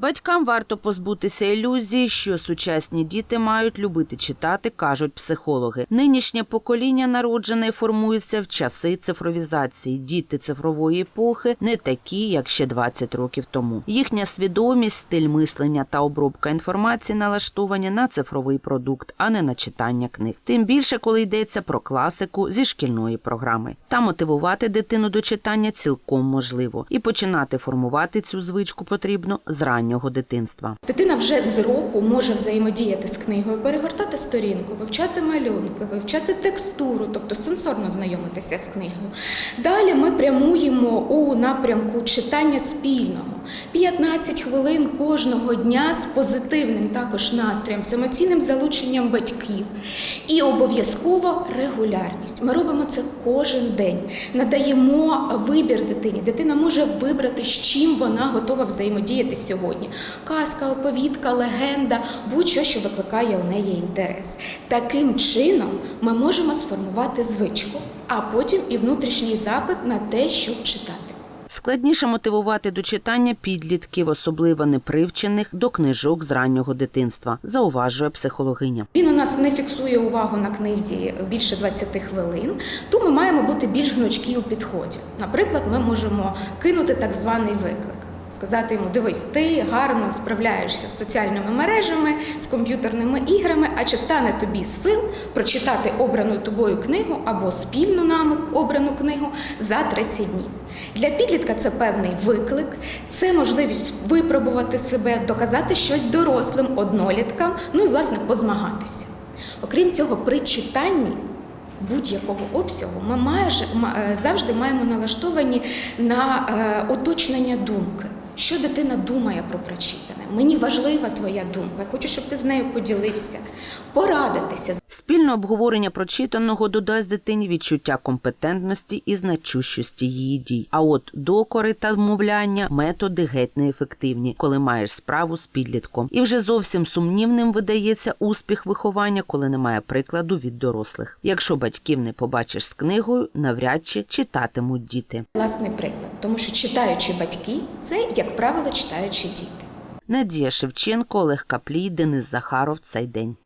Батькам варто позбутися ілюзії, що сучасні діти мають любити читати, кажуть психологи. Нинішнє покоління народжене формується в часи цифровізації. Діти цифрової епохи не такі, як ще 20 років тому. Їхня свідомість, стиль мислення та обробка інформації налаштовані на цифровий продукт, а не на читання книг. Тим більше, коли йдеться про класику зі шкільної програми. Та мотивувати дитину до читання цілком можливо, і починати формувати цю звичку потрібно з раннього дитинства. Дитина вже з року може взаємодіяти з книгою, перегортати сторінку, вивчати малюнки, вивчати текстуру, тобто сенсорно знайомитися з книгою. Далі ми прямуємо у напрямку читання спільного. 15 хвилин кожного дня з позитивним також настроєм, з емоційним залученням батьків. І обов'язково регулярність. Ми робимо це кожен день. Надаємо вибір дитині. Дитина може вибрати, з чим вона готова взаємодіяти сьогодні. Казка, оповідка, легенда, будь-що, що викликає у неї інтерес. Таким чином ми можемо сформувати звичку, а потім і внутрішній запит на те, щоб читати. Складніше мотивувати до читання підлітків, особливо непривчених до книжок з раннього дитинства, зауважує психологиня. Він у нас не фіксує увагу на книзі більше 20 хвилин, то ми маємо бути більш гнучкі у підході. Наприклад, ми можемо кинути так званий виклик. Сказати йому, дивись, ти гарно справляєшся з соціальними мережами, з комп'ютерними іграми, а чи стане тобі сил прочитати обрану тобою книгу або спільну нами обрану книгу за 30 днів. Для підлітка це певний виклик, це можливість випробувати себе, доказати щось дорослим, одноліткам, ну і власне позмагатися. Окрім цього, при читанні будь-якого обсягу ми майже е, завжди маємо налаштовані на е, уточнення думки. Що дитина думає про прочитане? Мені важлива твоя думка. Я хочу, щоб ти з нею поділився, порадитися. Спільне обговорення прочитаного додасть дитині відчуття компетентності і значущості її дій. А от докори та вмовляння методи геть неефективні, коли маєш справу з підлітком. І вже зовсім сумнівним видається успіх виховання, коли немає прикладу від дорослих. Якщо батьків не побачиш з книгою, навряд чи читатимуть діти. Власний приклад, тому що читаючі батьки це, як правило, читаючі діти. Надія Шевченко, Олег Каплій, Денис Захаров. Цей день.